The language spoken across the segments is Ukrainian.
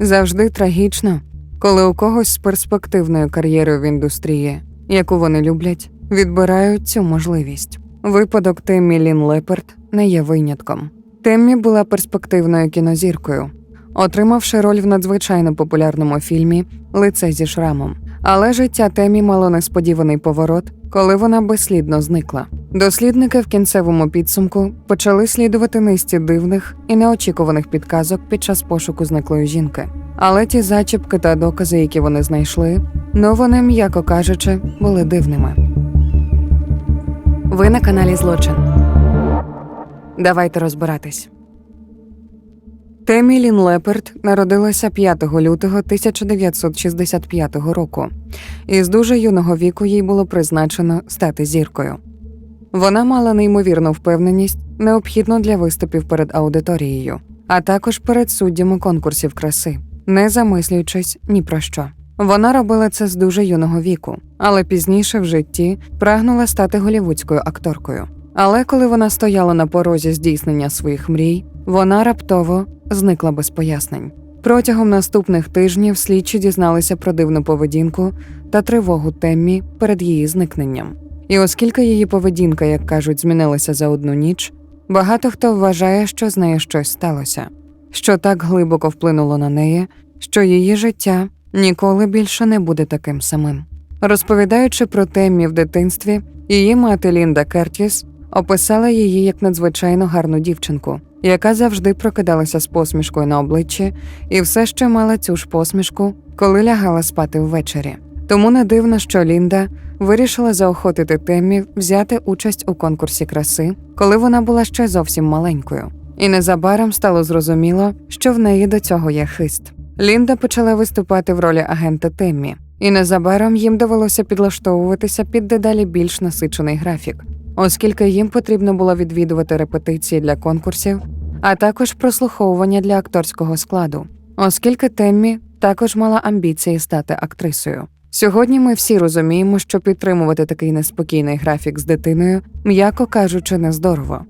Завжди трагічно, коли у когось з перспективною кар'єрою в індустрії, яку вони люблять, відбирають цю можливість. Випадок Теммі Лін Леперт не є винятком. Теммі була перспективною кінозіркою, отримавши роль в надзвичайно популярному фільмі Лице зі шрамом. Але життя Темі мало несподіваний поворот, коли вона безслідно зникла. Дослідники в кінцевому підсумку почали слідувати низці дивних і неочікуваних підказок під час пошуку зниклої жінки. Але ті зачіпки та докази, які вони знайшли, ну вони, м'яко кажучи, були дивними. Ви на каналі Злочин. Давайте розбиратись. Темі Лін Леперт народилася 5 лютого 1965 року, і з дуже юного віку їй було призначено стати зіркою. Вона мала неймовірну впевненість, необхідну для виступів перед аудиторією, а також перед суддями конкурсів краси, не замислюючись ні про що. Вона робила це з дуже юного віку, але пізніше в житті прагнула стати голівудською акторкою. Але коли вона стояла на порозі здійснення своїх мрій, вона раптово зникла без пояснень. Протягом наступних тижнів слідчі дізналися про дивну поведінку та тривогу Теммі перед її зникненням. І оскільки її поведінка, як кажуть, змінилася за одну ніч, багато хто вважає, що з нею щось сталося, що так глибоко вплинуло на неї, що її життя ніколи більше не буде таким самим. Розповідаючи про Теммі в дитинстві, її мати Лінда Кертіс описала її як надзвичайно гарну дівчинку, яка завжди прокидалася з посмішкою на обличчі і все ще мала цю ж посмішку, коли лягала спати ввечері. Тому не дивно, що Лінда вирішила заохотити Теммі взяти участь у конкурсі краси, коли вона була ще зовсім маленькою. І незабаром стало зрозуміло, що в неї до цього є хист. Лінда почала виступати в ролі агента Теммі, і незабаром їм довелося підлаштовуватися під дедалі більш насичений графік, оскільки їм потрібно було відвідувати репетиції для конкурсів, а також прослуховування для акторського складу, оскільки Теммі також мала амбіції стати актрисою. Сьогодні ми всі розуміємо, що підтримувати такий неспокійний графік з дитиною, м'яко кажучи, не здорово.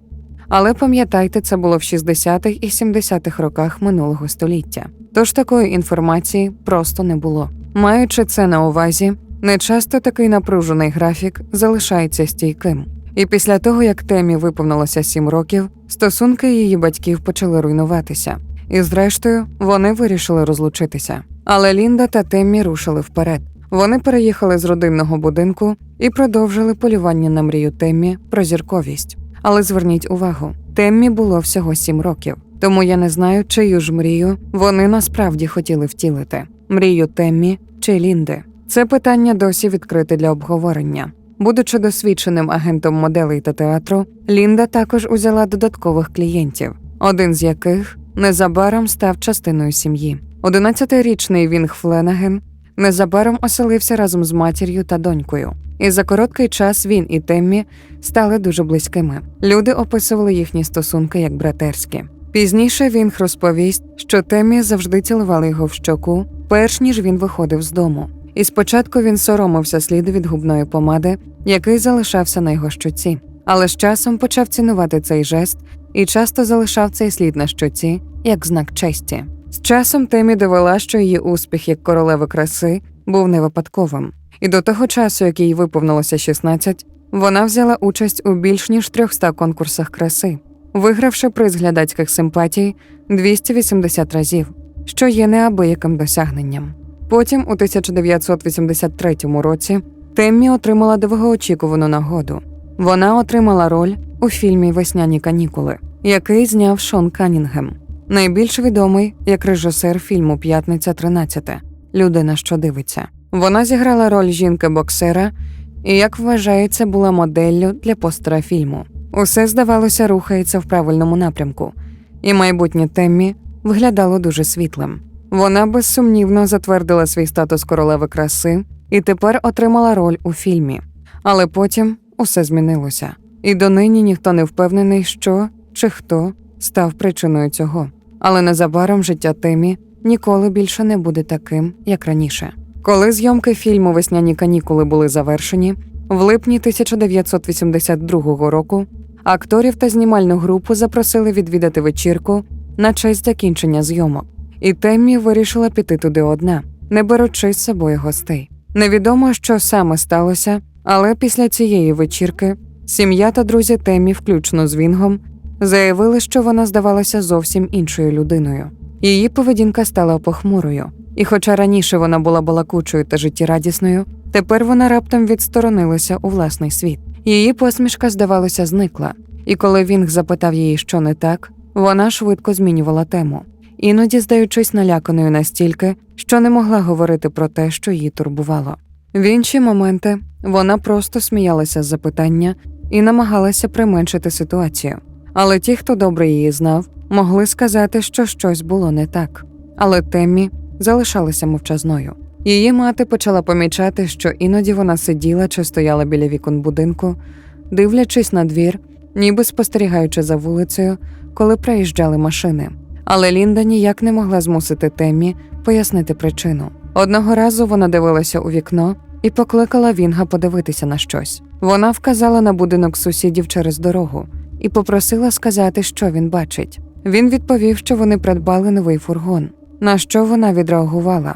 Але пам'ятайте, це було в 60-х і 70-х роках минулого століття. Тож такої інформації просто не було. Маючи це на увазі, не часто такий напружений графік залишається стійким. І після того, як темі виповнилося 7 років, стосунки її батьків почали руйнуватися. І зрештою вони вирішили розлучитися. Але Лінда та Теммі рушили вперед. Вони переїхали з родинного будинку і продовжили полювання на мрію Теммі про зірковість. Але зверніть увагу, Теммі було всього сім років, тому я не знаю, чию ж мрію вони насправді хотіли втілити: мрію Теммі чи Лінди. Це питання досі відкрите для обговорення. Будучи досвідченим агентом моделей та театру, Лінда також узяла додаткових клієнтів, один з яких незабаром став частиною сім'ї. 11-річний Вінг Фленаген незабаром оселився разом з матір'ю та донькою. І за короткий час він і Теммі стали дуже близькими. Люди описували їхні стосунки як братерські. Пізніше Вінг розповість, що Теммі завжди цілувала його в щоку, перш ніж він виходив з дому. І спочатку він соромився сліду від губної помади, який залишався на його щоці, але з часом почав цінувати цей жест і часто залишав цей слід на щоці як знак честі. З часом Темі довела, що її успіх як королеви краси був не випадковим, і до того часу, як їй виповнилося 16, вона взяла участь у більш ніж 300 конкурсах краси, вигравши приз глядацьких симпатій 280 разів, що є неабияким досягненням. Потім, у 1983 році, Теммі отримала довгоочікувану нагоду. Вона отримала роль у фільмі Весняні канікули, який зняв Шон Канінгем, найбільш відомий як режисер фільму П'ятниця 13 Людина, що дивиться. Вона зіграла роль жінки-боксера і, як вважається, була моделлю для постера фільму. Усе, здавалося, рухається в правильному напрямку, і майбутнє Теммі виглядало дуже світлим. Вона безсумнівно затвердила свій статус королеви краси і тепер отримала роль у фільмі. Але потім усе змінилося, і донині ніхто не впевнений, що чи хто став причиною цього. Але незабаром життя Темі ніколи більше не буде таким, як раніше. Коли зйомки фільму Весняні канікули були завершені, в липні 1982 року акторів та знімальну групу запросили відвідати вечірку на честь закінчення зйомок. І Теммі вирішила піти туди одна, не беручи з собою гостей. Невідомо, що саме сталося, але після цієї вечірки сім'я та друзі Теммі, включно з Вінгом, заявили, що вона здавалася зовсім іншою людиною. Її поведінка стала похмурою, і хоча раніше вона була балакучою та життєрадісною, тепер вона раптом відсторонилася у власний світ. Її посмішка, здавалося, зникла, і коли Вінг запитав її, що не так, вона швидко змінювала тему, іноді здаючись наляканою настільки, що не могла говорити про те, що її турбувало. В інші моменти вона просто сміялася з запитання і намагалася применшити ситуацію. Але ті, хто добре її знав, могли сказати, що щось було не так. Але Теммі залишалася мовчазною. Її мати почала помічати, що іноді вона сиділа чи стояла біля вікон будинку, дивлячись на двір, ніби спостерігаючи за вулицею, коли приїжджали машини. Але Лінда ніяк не могла змусити Теммі пояснити причину. Одного разу вона дивилася у вікно і покликала Вінга подивитися на щось. Вона вказала на будинок сусідів через дорогу і попросила сказати, що він бачить. Він відповів, що вони придбали новий фургон. На що вона відреагувала?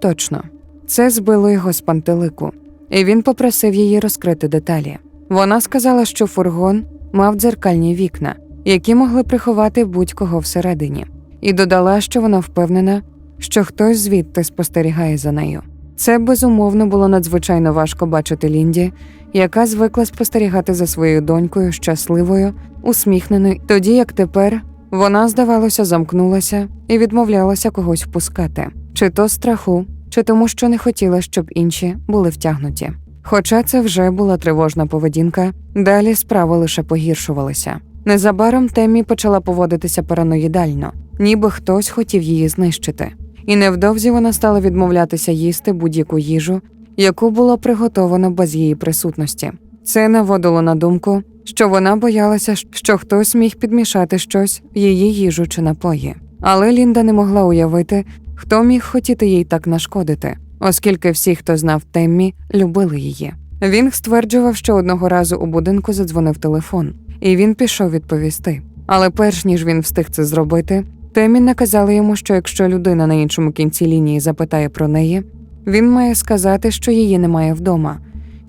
Точно, це збило його з пантелику, і він попросив її розкрити деталі. Вона сказала, що фургон мав дзеркальні вікна, які могли приховати будь-кого всередині, і додала, що вона впевнена, що хтось звідти спостерігає за нею. Це безумовно було надзвичайно важко бачити Лінді, яка звикла спостерігати за своєю донькою щасливою, усміхненою, тоді як тепер вона, здавалося, замкнулася і відмовлялася когось впускати, чи то страху, чи тому, що не хотіла, щоб інші були втягнуті. Хоча це вже була тривожна поведінка, далі справи лише погіршувалися. Незабаром Теммі почала поводитися параноїдально, ніби хтось хотів її знищити. І невдовзі вона стала відмовлятися їсти будь-яку їжу, яку було приготовано без її присутності. Це наводило на думку, що вона боялася, що хтось міг підмішати щось в її їжу чи напої. Але Лінда не могла уявити, хто міг хотіти їй так нашкодити, оскільки всі, хто знав Теммі, любили її. Він стверджував, що одного разу у будинку задзвонив телефон, і він пішов відповісти. Але перш ніж він встиг це зробити, Темі наказала йому, що якщо людина на іншому кінці лінії запитає про неї, він має сказати, що її немає вдома,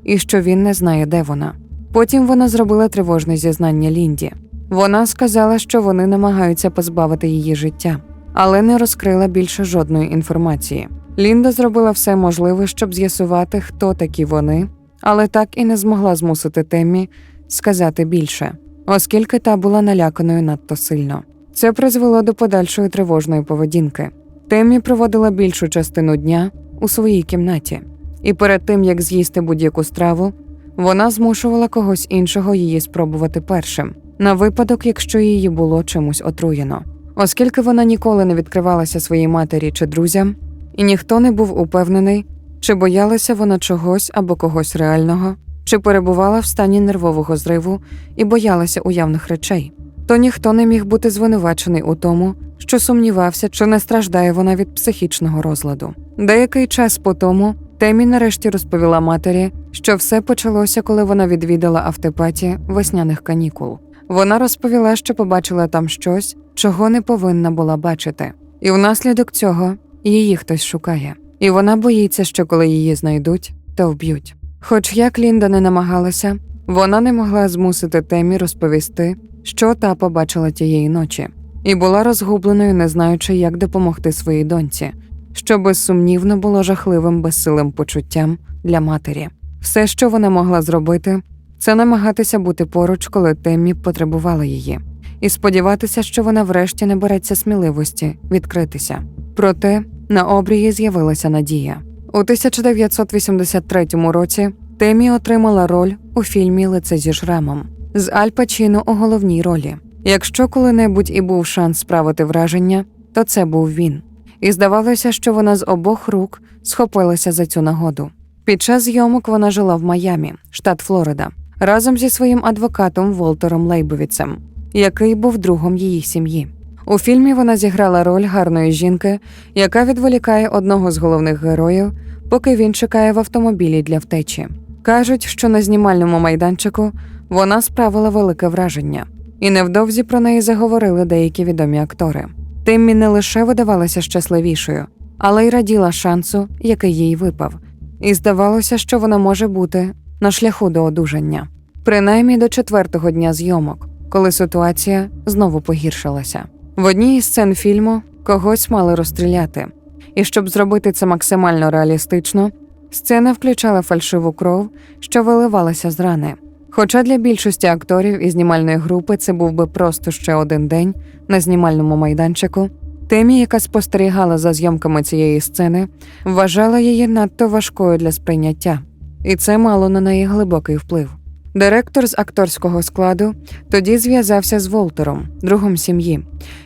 і що він не знає, де вона. Потім вона зробила тривожне зізнання Лінді. Вона сказала, що вони намагаються позбавити її життя, але не розкрила більше жодної інформації. Лінда зробила все можливе, щоб з'ясувати, хто такі вони, але так і не змогла змусити Теммі сказати більше, оскільки та була наляканою надто сильно. Це призвело до подальшої тривожної поведінки. Теммі проводила більшу частину дня у своїй кімнаті, і перед тим як з'їсти будь-яку страву, вона змушувала когось іншого її спробувати першим, на випадок, якщо її було чимось отруєно. Оскільки вона ніколи не відкривалася своїй матері чи друзям, і ніхто не був упевнений, чи боялася вона чогось або когось реального, чи перебувала в стані нервового зриву і боялася уявних речей, то ніхто не міг бути звинувачений у тому, що сумнівався, чи не страждає вона від психічного розладу. Деякий час по тому Темі нарешті розповіла матері, що все почалося, коли вона відвідала автопаті весняних канікул. Вона розповіла, що побачила там щось, чого не повинна була бачити, і внаслідок цього її хтось шукає. І вона боїться, що коли її знайдуть, то вб'ють. Хоч як Лінда не намагалася, вона не могла змусити Темі розповісти, що та побачила тієї ночі, і була розгубленою, не знаючи, як допомогти своїй доньці, що безсумнівно було жахливим безсилим почуттям для матері. Все, що вона могла зробити, це намагатися бути поруч, коли Теммі потребувала її, і сподіватися, що вона врешті набереться сміливості відкритися. Проте на обрії з'явилася надія. У 1983 році Темі отримала роль у фільмі Лице зі шрамом з Аль Пачіно у головній ролі. Якщо коли-небудь і був шанс справити враження, то це був він. І здавалося, що вона з обох рук схопилася за цю нагоду. Під час зйомок вона жила в Майамі, штат Флорида, разом зі своїм адвокатом Волтером Лейбовіцем, який був другом її сім'ї. У фільмі вона зіграла роль гарної жінки, яка відволікає одного з головних героїв, поки він чекає в автомобілі для втечі. Кажуть, що на знімальному майданчику вона справила велике враження, і невдовзі про неї заговорили деякі відомі актори. Тиммі не лише видавалася щасливішою, але й раділа шансу, який їй випав, і здавалося, що вона може бути на шляху до одужання, принаймні до четвертого дня зйомок, коли ситуація знову погіршилася. В одній із сцен фільму когось мали розстріляти, і щоб зробити це максимально реалістично, сцена включала фальшиву кров, що виливалася з рани. Хоча для більшості акторів і знімальної групи це був би просто ще один день на знімальному майданчику, Темі, яка спостерігала за зйомками цієї сцени, вважала її надто важкою для сприйняття, і це мало на неї глибокий вплив. Директор з акторського складу тоді зв'язався з Волтером, другом сім'ї,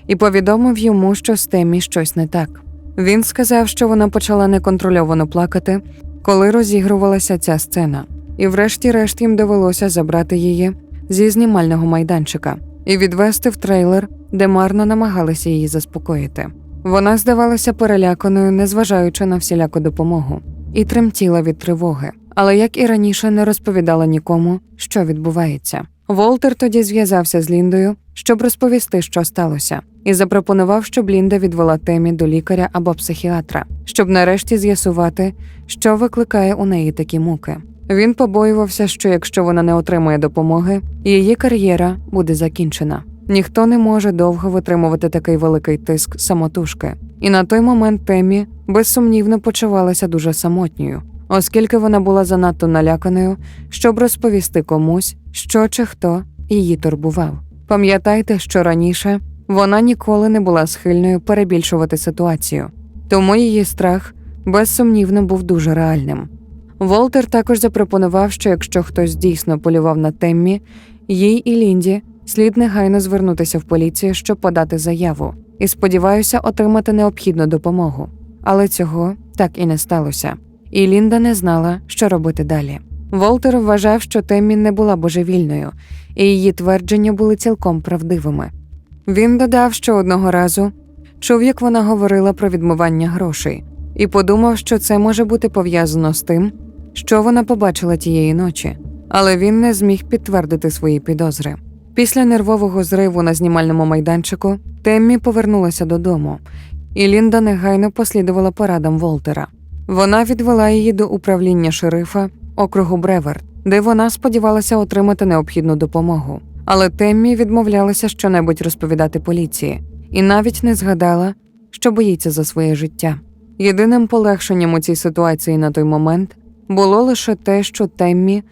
і повідомив йому, що з Темі щось не так. Він сказав, що вона почала неконтрольовано плакати, коли розігрувалася ця сцена, і врешті-решт їм довелося забрати її зі знімального майданчика і відвести в трейлер, де марно намагалися її заспокоїти. Вона здавалася переляканою, незважаючи на всіляку допомогу, і тремтіла від тривоги, але як і раніше не розповідала нікому, що відбувається. Волтер тоді зв'язався з Ліндою, щоб розповісти, що сталося, і запропонував, щоб Лінда відвела темі до лікаря або психіатра, щоб нарешті з'ясувати, що викликає у неї такі муки. Він побоювався, що якщо вона не отримає допомоги, її кар'єра буде закінчена. Ніхто не може довго витримувати такий великий тиск самотужки. І на той момент Темі безсумнівно почувалася дуже самотньою, оскільки вона була занадто наляканою, щоб розповісти комусь, що чи хто її турбував. Пам'ятайте, що раніше вона ніколи не була схильною перебільшувати ситуацію, тому її страх безсумнівно був дуже реальним. Волтер також запропонував, що якщо хтось дійсно полював на Теммі, їй і Лінді слід негайно звернутися в поліцію, щоб подати заяву, і сподіваюся отримати необхідну допомогу. Але цього так і не сталося, і Лінда не знала, що робити далі. Волтер вважав, що Теммі не була божевільною, і її твердження були цілком правдивими. Він додав, що одного разу чув, як вона говорила про відмивання грошей, і подумав, що це може бути пов'язано з тим, що вона побачила тієї ночі, але він не зміг підтвердити свої підозри. Після нервового зриву на знімальному майданчику Теммі повернулася додому, і Лінда негайно послідувала порадам Волтера. Вона відвела її до управління шерифа округу Бреверт, де вона сподівалася отримати необхідну допомогу. Але Теммі відмовлялася щонебудь розповідати поліції, і навіть не згадала, що боїться за своє життя. Єдиним полегшенням у цій ситуації на той момент було лише те, що Теммі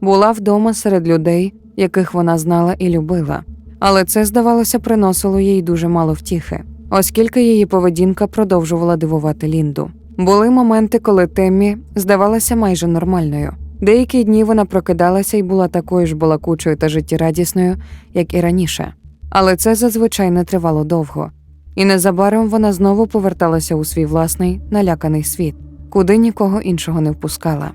була вдома серед людей, яких вона знала і любила, але це, здавалося, приносило їй дуже мало втіхи, оскільки її поведінка продовжувала дивувати Лінду. Були моменти, коли Теммі здавалася майже нормальною. Деякі дні вона прокидалася і була такою ж балакучою та життєрадісною, як і раніше, але це зазвичай не тривало довго, і незабаром вона знову поверталася у свій власний наляканий світ, куди нікого іншого не впускала.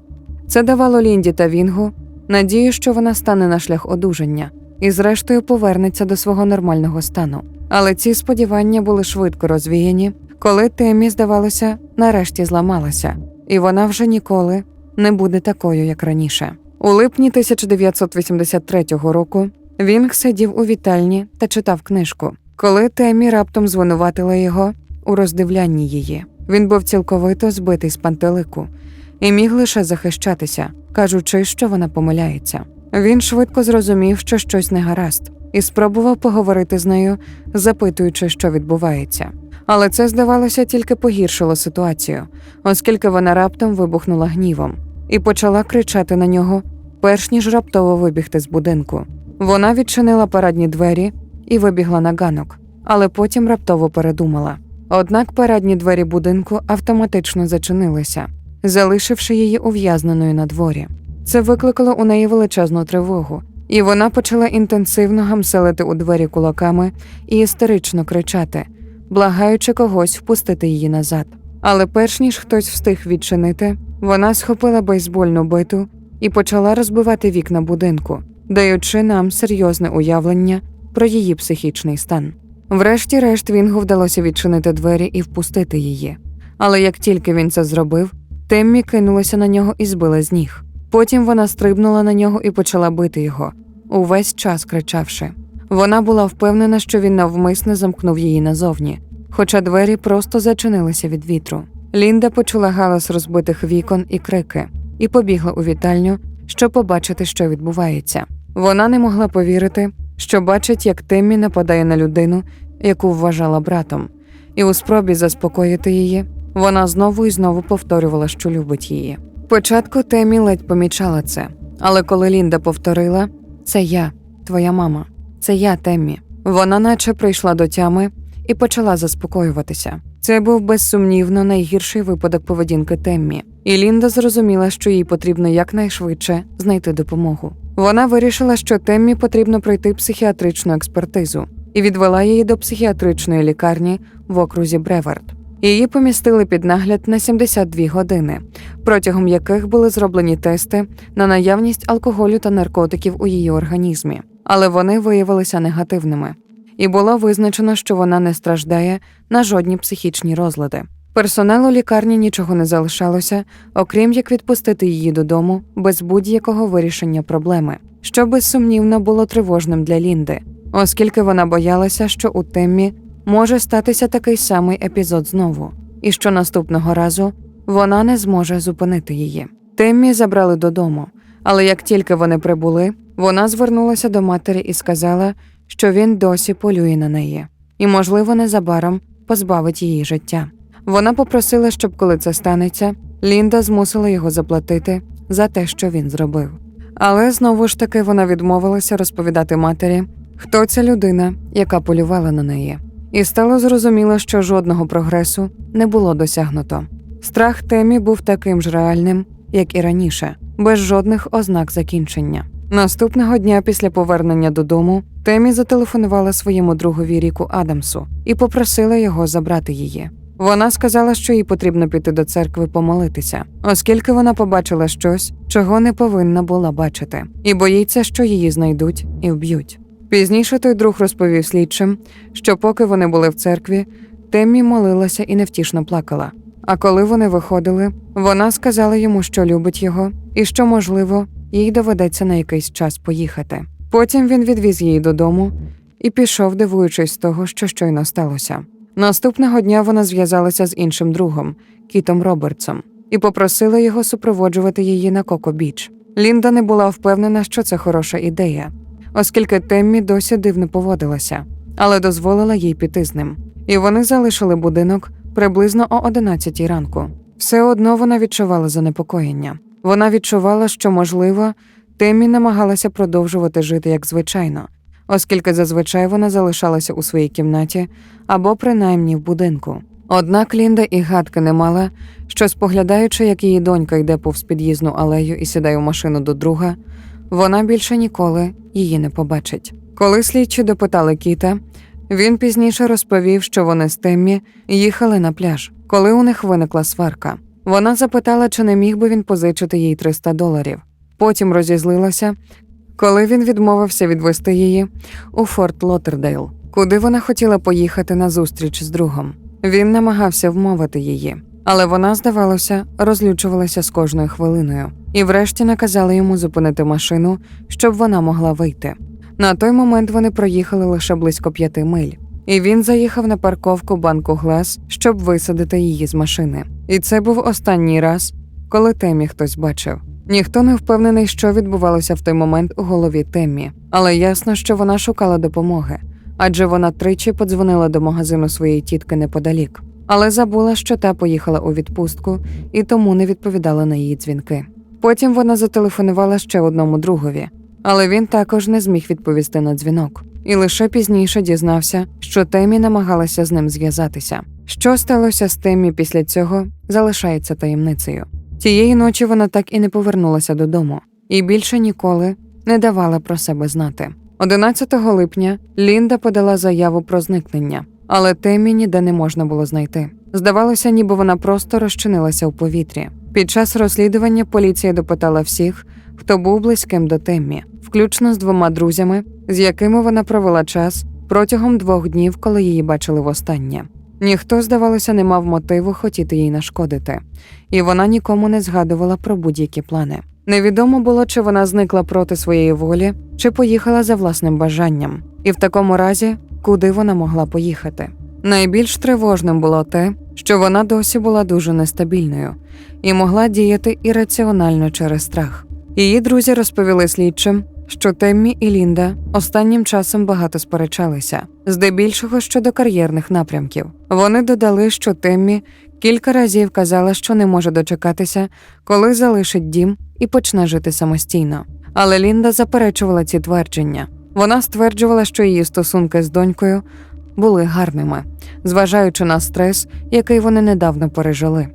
Це давало Лінді та Вінгу надію, що вона стане на шлях одужання і, зрештою, повернеться до свого нормального стану. Але ці сподівання були швидко розвіяні, коли Темі, здавалося, нарешті зламалася, і вона вже ніколи не буде такою, як раніше. У липні 1983 року Вінг сидів у вітальні та читав книжку, коли Темі раптом звинуватила його у роздивлянні її. Він був цілковито збитий з пантелику і міг лише захищатися, кажучи, що вона помиляється. Він швидко зрозумів, що щось не гаразд, і спробував поговорити з нею, запитуючи, що відбувається. Але це, здавалося, тільки погіршило ситуацію, оскільки вона раптом вибухнула гнівом і почала кричати на нього, перш ніж раптово вибігти з будинку. Вона відчинила парадні двері і вибігла на ганок, але потім раптово передумала. Однак парадні двері будинку автоматично зачинилися, залишивши її ув'язненою на дворі. Це викликало у неї величезну тривогу, і вона почала інтенсивно гамселити у двері кулаками і істерично кричати, благаючи когось впустити її назад. Але перш ніж хтось встиг відчинити, вона схопила бейсбольну биту і почала розбивати вікна будинку, даючи нам серйозне уявлення про її психічний стан. Врешті-решт Вінгу вдалося відчинити двері і впустити її. Але як тільки він це зробив, Теммі кинулася на нього і збила з ніг. Потім вона стрибнула на нього і почала бити його, увесь час кричавши. Вона була впевнена, що він навмисно замкнув її назовні, хоча двері просто зачинилися від вітру. Лінда почула галас розбитих вікон і крики, і побігла у вітальню, щоб побачити, що відбувається. Вона не могла повірити, що бачить, як Теммі нападає на людину, яку вважала братом, і у спробі заспокоїти її, вона знову і знову повторювала, що любить її. Спочатку Темі ледь помічала це, але коли Лінда повторила це я, твоя мама, це я, Теммі. Вона наче прийшла до тями і почала заспокоюватися. Це був безсумнівно найгірший випадок поведінки Теммі, і Лінда зрозуміла, що їй потрібно якнайшвидше знайти допомогу. Вона вирішила, що Теммі потрібно пройти психіатричну експертизу і відвела її до психіатричної лікарні в окрузі Бревард. Її помістили під нагляд на 72 години, протягом яких були зроблені тести на наявність алкоголю та наркотиків у її організмі, але вони виявилися негативними. І було визначено, що вона не страждає на жодні психічні розлади. Персоналу лікарні нічого не залишалося, окрім як відпустити її додому без будь-якого вирішення проблеми, що безсумнівно було тривожним для Лінди, оскільки вона боялася, що у Теммі може статися такий самий епізод знову, і що наступного разу вона не зможе зупинити її. Теммі забрали додому, але як тільки вони прибули, вона звернулася до матері і сказала, що він досі полює на неї, і, можливо, незабаром позбавить її життя. Вона попросила, щоб коли це станеться, Лінда змусила його заплатити за те, що він зробив. Але знову ж таки вона відмовилася розповідати матері, хто ця людина, яка полювала на неї, і стало зрозуміло, що жодного прогресу не було досягнуто. Страх темі був таким ж реальним, як і раніше, без жодних ознак закінчення. Наступного дня після повернення додому Темі зателефонувала своєму другові Ріку Адамсу і попросила його забрати її. Вона сказала, що їй потрібно піти до церкви помолитися, оскільки вона побачила щось, чого не повинна була бачити, і боїться, що її знайдуть і вб'ють. Пізніше той друг розповів слідчим, що поки вони були в церкві, Теммі молилася і невтішно плакала. А коли вони виходили, вона сказала йому, що любить його, і що, можливо, їй доведеться на якийсь час поїхати. Потім він відвіз її додому і пішов, дивуючись того, що щойно сталося. Наступного дня вона зв'язалася з іншим другом, Кітом Робертсом, і попросила його супроводжувати її на Коко Біч. Лінда не була впевнена, що це хороша ідея, оскільки Теммі досі дивно поводилася, але дозволила їй піти з ним. І вони залишили будинок приблизно о 11 ранку. Все одно вона відчувала занепокоєння. Вона відчувала, що, можливо, Теммі намагалася продовжувати жити як звичайно, оскільки зазвичай вона залишалася у своїй кімнаті або принаймні в будинку. Однак Лінда і гадки не мала, що, споглядаючи, як її донька йде повз під'їзну алею і сідає в машину до друга, вона більше ніколи її не побачить. Коли слідчі допитали Кіта, він пізніше розповів, що вони з Теммі їхали на пляж, коли у них виникла сварка. Вона запитала, чи не міг би він позичити їй 300 доларів. Потім розізлилася, коли він відмовився відвести її у Форт Лотердейл, куди вона хотіла поїхати на зустріч з другом. Він намагався вмовити її, але вона, здавалося, розлючувалася з кожною хвилиною, і врешті наказала йому зупинити машину, щоб вона могла вийти. На той момент вони проїхали лише близько п'яти миль, і він заїхав на парковку банку Глас, щоб висадити її з машини. І це був останній раз, коли Темі хтось бачив. Ніхто не впевнений, що відбувалося в той момент у голові Теммі, але ясно, що вона шукала допомоги, адже вона тричі подзвонила до магазину своєї тітки неподалік, але забула, що та поїхала у відпустку і тому не відповідала на її дзвінки. Потім вона зателефонувала ще одному другові, але він також не зміг відповісти на дзвінок, і лише пізніше дізнався, що Темі намагалася з ним зв'язатися. Що сталося з Темі після цього, залишається таємницею. Тієї ночі вона так і не повернулася додому, і більше ніколи не давала про себе знати. 11 липня Лінда подала заяву про зникнення, але Темі ніде не можна було знайти. Здавалося, ніби вона просто розчинилася у повітрі. Під час розслідування поліція допитала всіх, хто був близьким до Теммі, включно з двома друзями, з якими вона провела час протягом двох днів, коли її бачили востаннє. Ніхто, здавалося, не мав мотиву хотіти їй нашкодити, і вона нікому не згадувала про будь-які плани. Невідомо було, чи вона зникла проти своєї волі, чи поїхала за власним бажанням, і в такому разі, куди вона могла поїхати. Найбільш тривожним було те, що вона досі була дуже нестабільною і могла діяти ірраціонально через страх. Її друзі розповіли слідчим, що Теммі і Лінда останнім часом багато сперечалися, здебільшого щодо кар'єрних напрямків. Вони додали, що Теммі кілька разів казала, що не може дочекатися, коли залишить дім і почне жити самостійно. Але Лінда заперечувала ці твердження. Вона стверджувала, що її стосунки з донькою були гарними, зважаючи на стрес, який вони недавно пережили.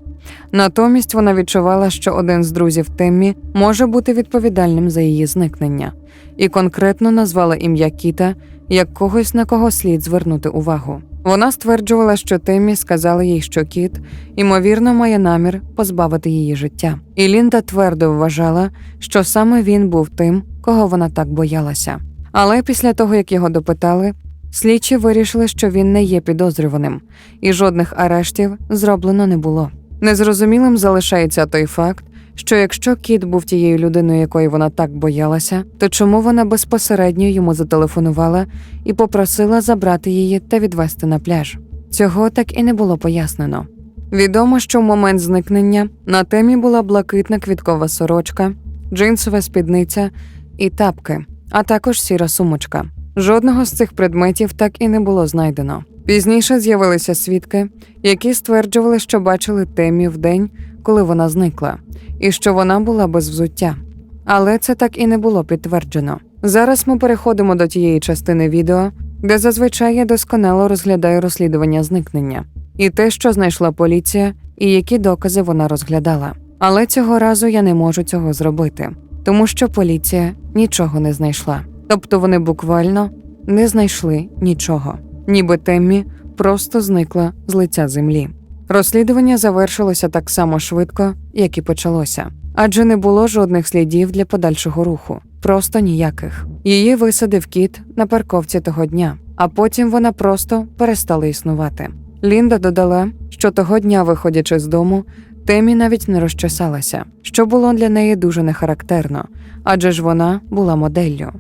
Натомість вона відчувала, що один з друзів Теммі може бути відповідальним за її зникнення, і конкретно назвала ім'я Кіта як когось, на кого слід звернути увагу. Вона стверджувала, що Теммі сказала їй, що кіт, ймовірно, має намір позбавити її життя. І Лінда твердо вважала, що саме він був тим, кого вона так боялася. Але після того, як його допитали, слідчі вирішили, що він не є підозрюваним, і жодних арештів зроблено не було. Незрозумілим залишається той факт, що якщо кіт був тією людиною, якої вона так боялася, то чому вона безпосередньо йому зателефонувала і попросила забрати її та відвести на пляж? Цього так і не було пояснено. Відомо, що в момент зникнення на темі була блакитна квіткова сорочка, джинсова спідниця і тапки, а також сіра сумочка. Жодного з цих предметів так і не було знайдено. Пізніше з'явилися свідки, які стверджували, що бачили темі в день, коли вона зникла, і що вона була без взуття. Але це так і не було підтверджено. Зараз ми переходимо до тієї частини відео, де зазвичай я досконало розглядаю розслідування зникнення і те, що знайшла поліція, і які докази вона розглядала. Але цього разу я не можу цього зробити, тому що поліція нічого не знайшла. Тобто вони буквально не знайшли нічого, ніби Теммі просто зникла з лиця землі. Розслідування завершилося так само швидко, як і почалося, адже не було жодних слідів для подальшого руху, просто ніяких. Її висадив кіт на парковці того дня, а потім вона просто перестала існувати. Лінда додала, що того дня, виходячи з дому, Темі навіть не розчесалася, що було для неї дуже нехарактерно, адже ж вона була моделлю.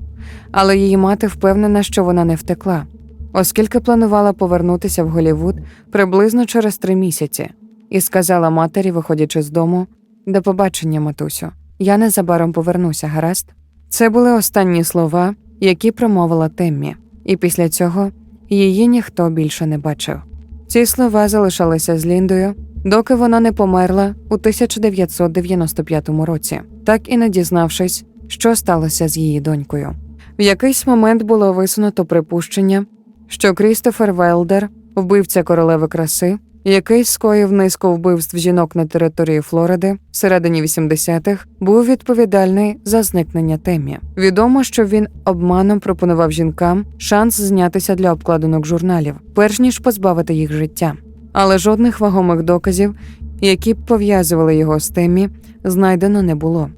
Але її мати впевнена, що вона не втекла, оскільки планувала повернутися в Голівуд приблизно через три місяці, і сказала матері, виходячи з дому: до побачення, матусю, я незабаром повернуся, гаразд. Це були останні слова, які промовила Теммі, і після цього її ніхто більше не бачив. Ці слова залишалися з Ліндою, доки вона не померла у 1995 році, так і не дізнавшись, що сталося з її донькою. В якийсь момент було висунуто припущення, що Крістофер Велдер, вбивця королеви краси, який скоїв низку вбивств жінок на території Флориди всередині 80-х, був відповідальний за зникнення темі. Відомо, що він обманом пропонував жінкам шанс знятися для обкладинок журналів, перш ніж позбавити їх життя. Але жодних вагомих доказів, які б пов'язували його з темі, знайдено не було,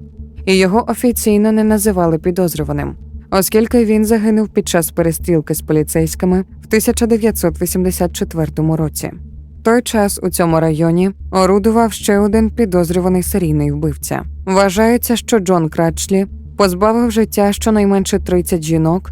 і його офіційно не називали підозрюваним оскільки він загинув під час перестрілки з поліцейськими в 1984 році. В той час у цьому районі орудував ще один підозрюваний серійний вбивця. Вважається, що Джон Кратчлі позбавив життя щонайменше 30 жінок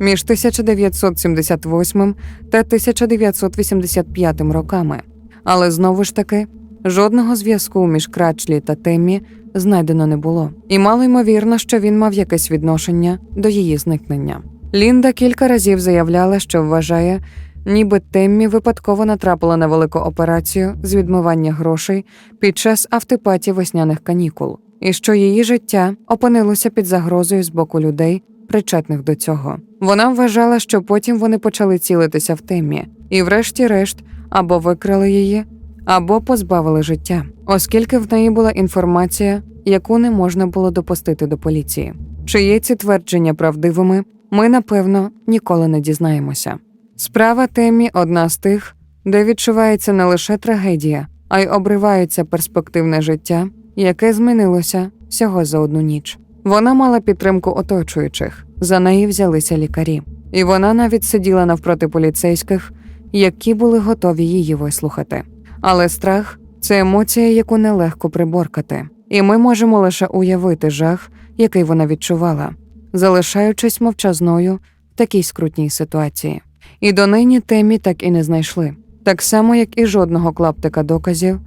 між 1978 та 1985 роками, але знову ж таки жодного зв'язку між Кратчлі та Теммі знайдено не було, і мало ймовірно, що він мав якесь відношення до її зникнення. Лінда кілька разів заявляла, що вважає, ніби Теммі випадково натрапила на велику операцію з відмивання грошей під час автопаті весняних канікул, і що її життя опинилося під загрозою з боку людей, причетних до цього. Вона вважала, що потім вони почали цілитися в темі, і, врешті-решт, або викрали її, або позбавили життя, оскільки в неї була інформація, яку не можна було допустити до поліції. Чи є ці твердження правдивими, ми напевно ніколи не дізнаємося. Справа темі одна з тих, де відчувається не лише трагедія, а й обривається перспективне життя, яке змінилося всього за одну ніч. Вона мала підтримку оточуючих, за неї взялися лікарі, і вона навіть сиділа навпроти поліцейських, які були готові її вислухати. Але страх це емоція, яку нелегко приборкати, і ми можемо лише уявити жах, який вона відчувала, залишаючись мовчазною в такій скрутній ситуації. І донині Темі так і не знайшли, так само, як і жодного клаптика доказів,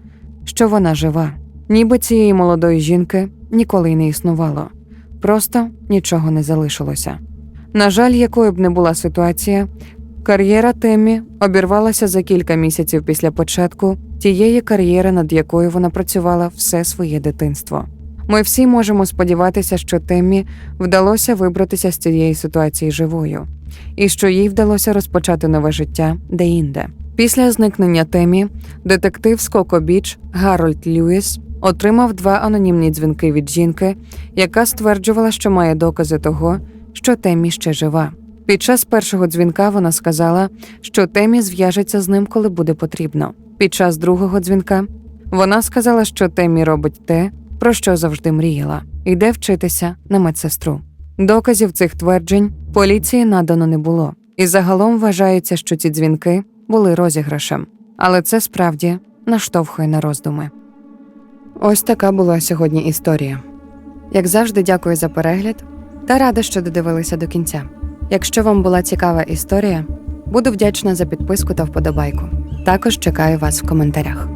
що вона жива. Ніби цієї молодої жінки ніколи й не існувало, просто нічого не залишилося. На жаль, якою б не була ситуація, кар'єра Темі обірвалася за кілька місяців після початку тієї кар'єри, над якою вона працювала все своє дитинство. Ми всі можемо сподіватися, що Темі вдалося вибратися з цієї ситуації живою, і що їй вдалося розпочати нове життя де-інде. Після зникнення Темі детектив з Коко Біч Гарольд Льюіс отримав два анонімні дзвінки від жінки, яка стверджувала, що має докази того, що Темі ще жива. Під час першого дзвінка вона сказала, що Темі зв'яжеться з ним, коли буде потрібно. Під час другого дзвінка вона сказала, що Темі робить те, про що завжди мріяла, йде вчитися на медсестру. Доказів цих тверджень поліції надано не було, і загалом вважається, що ці дзвінки були розіграшем, але це справді наштовхує на роздуми. Ось така була сьогодні історія. Як завжди, дякую за перегляд та рада, що додивилися до кінця. Якщо вам була цікава історія, буду вдячна за підписку та вподобайку. Також чекаю вас в коментарях.